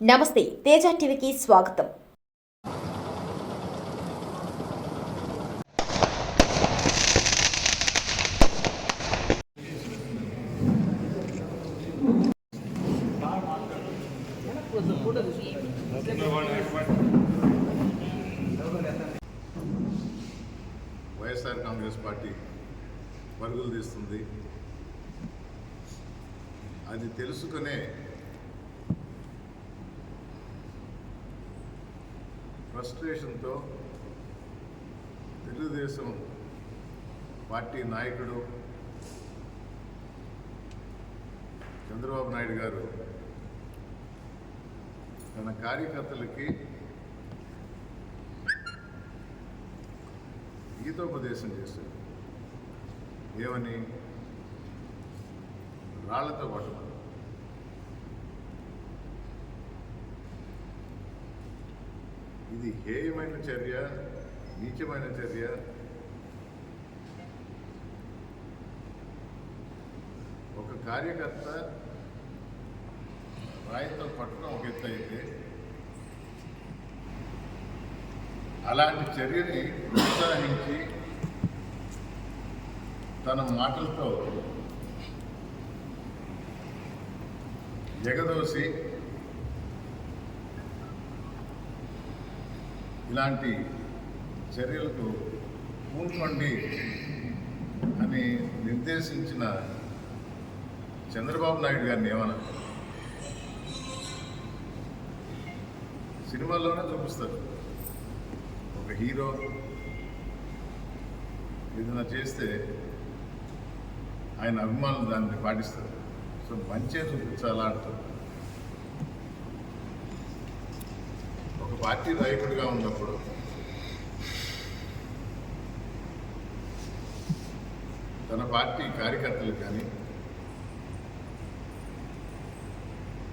నమస్తే తేజ టీవీకి స్వాగతం. వైఎస్ఆర్ కాంగ్రెస్ పార్టీ పరుగులు తీస్తుంది. అది తెలుసుకునే ఫ్రస్ట్రేషన్తో తెలుగుదేశం పార్టీ నాయకుడు చంద్రబాబు నాయుడు గారు తన కార్యకర్తలకి గీతోపదేశం చేశారు. ఏమని? రాళ్ళతో కొట్టమని. ఇది హేయమైన చర్య నీచమైన చర్య. ఒక కార్యకర్త రాయితో పట్టడం ఒక ఎత్తు అయితే అలాంటి చర్యని ప్రోత్సహించి తన మాటలతో ఎగదోసి ఇలాంటి చర్యలకు పూనుకోండి అని నిర్దేశించిన చంద్రబాబు నాయుడు గారిని ఏమన్నా సినిమాల్లోనే చూపిస్తారు. ఒక హీరో ఏదైనా చేస్తే ఆయన అభిమానులు దాన్ని పాటిస్తారు. సో మంచిగా చూపించాలా అంటారు. ఒక పార్టీ నాయకుడిగా ఉన్నప్పుడు తన పార్టీ కార్యకర్తలకు కానీ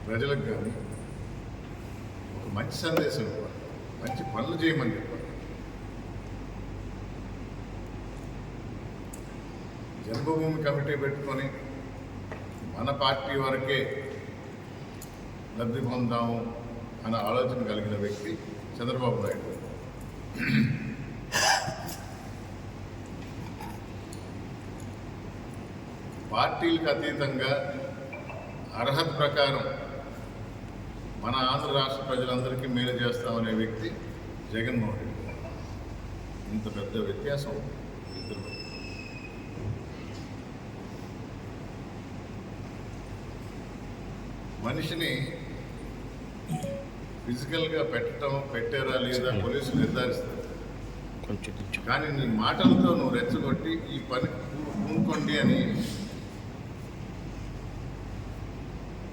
ప్రజలకు కానీ ఒక మంచి సందేశం ఇవ్వాలి. మంచి పనులు చేయమని చెప్పాలి. జన్మభూమి కమిటీ పెట్టుకొని మన పార్టీ వరకే లబ్ధి పొందాము. అనే ఆలోచన కలిగిన వ్యక్తి చంద్రబాబు నాయుడు. పార్టీలకు అతీతంగా అర్హత ప్రకారం మన ఆంధ్ర రాష్ట్ర ప్రజలందరికీ మేలు చేస్తామనే వ్యక్తి జగన్మోహన్ రెడ్డి. ఇంత పెద్ద వ్యత్యాసం ఇద్దరు మనిషిని ఫిజికల్గా పెట్టడం పెట్టారా లేదా పోలీసులు నిర్ధారిస్తారు. కానీ నీ మాటలతో నువ్వు రెచ్చగొట్టి ఈ పని పూనుకోండి అని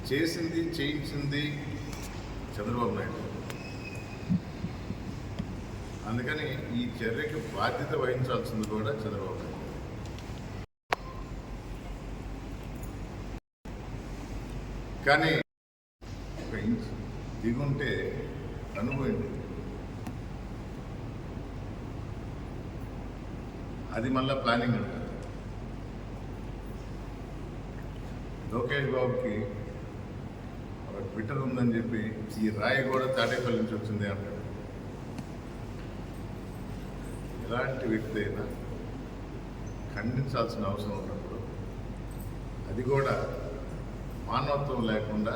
చేసింది చేయించింది చంద్రబాబు నాయుడు. అందుకని ఈ చర్యకి బాధ్యత వహించాల్సింది కూడా చంద్రబాబు నాయుడు. కానీ దిగుంటే అనుభవండి అది మళ్ళీ ప్లానింగ్ ఉంటుంది లోకేష్ బాబుకి ఒక ట్విట్టర్ ఉందని చెప్పి ఈ రాయి కూడా తాడేపల్లి నుంచి వచ్చింది అంటాడు ఎలాంటి వ్యక్తి అయినా ఖండించాల్సిన అవసరం ఉన్నప్పుడు అది కూడా మానవత్వం లేకుండా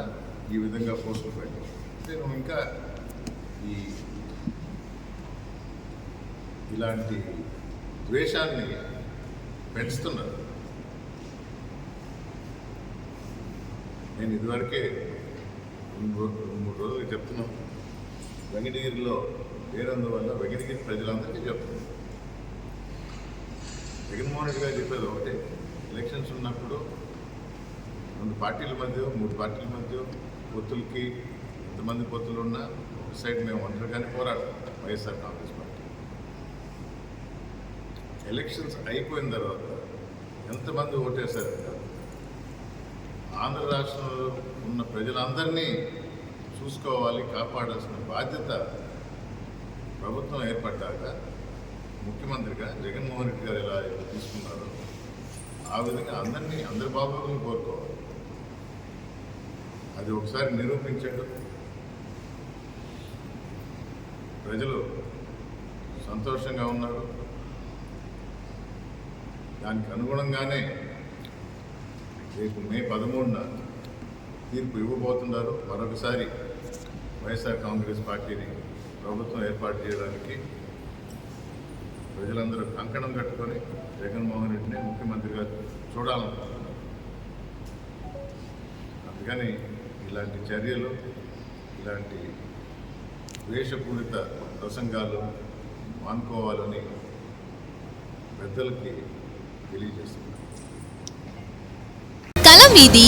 ఈ విధంగా పోస్టులు పెట్టడం అంటే నువ్వు ఇంకా ఈ ఇలాంటి ద్వేషాన్ని పెంచుతున్నారు. నేను ఇదివరకే రెండు మూడు రోజులు చెప్తున్నాను. వెంకటగిరిలో వేరందువల్ల వెంకటగిరి ప్రజలందరికీ చెప్తున్నాను. జగన్మోహన్ రెడ్డి గారు చెప్పేది ఒకటే ఎలక్షన్స్ ఉన్నప్పుడు రెండు పార్టీల మధ్య మూడు పార్టీల మధ్య పొత్తులకి ఎంతమంది పొత్తులు ఉన్నా ఒక సైడ్ మేము ఒంటరిగానే పోరాడతాం వైఎస్ఆర్ కాంగ్రెస్ పార్టీ. ఎలక్షన్స్ అయిపోయిన తర్వాత ఎంతమంది ఓటేశారు? ఆంధ్ర రాష్ట్రంలో ఉన్న ప్రజలందరినీ చూసుకోవాలి కాపాడాల్సిన బాధ్యత ప్రభుత్వం ఏర్పడ్డాక ముఖ్యమంత్రిగా జగన్మోహన్ రెడ్డి గారు ఎలా తీసుకున్నారో ఆ విధంగా అందరినీ అందరి బాబులను కోరుకోవాలి. అది ఒకసారి నిరూపించడం. ప్రజలు సంతోషంగా ఉన్నారు. దానికి అనుగుణంగానే రేపు మే పదమూడున తీర్పు ఇవ్వబోతున్నారు. మరొకసారి వైఎస్ఆర్ కాంగ్రెస్ పార్టీని ప్రభుత్వం ఏర్పాటు చేయడానికి ప్రజలందరూ కంకణం కట్టుకొని జగన్మోహన్ రెడ్డిని ముఖ్యమంత్రిగా చూడాలనుకుంటున్నారు అందుకని ఇలాంటి చర్యలు ఇలాంటి వేషపూరిత ప్రసంగాలు మానుకోవాలని పెద్దలకి తెలియజేస్తున్నారు కల మీది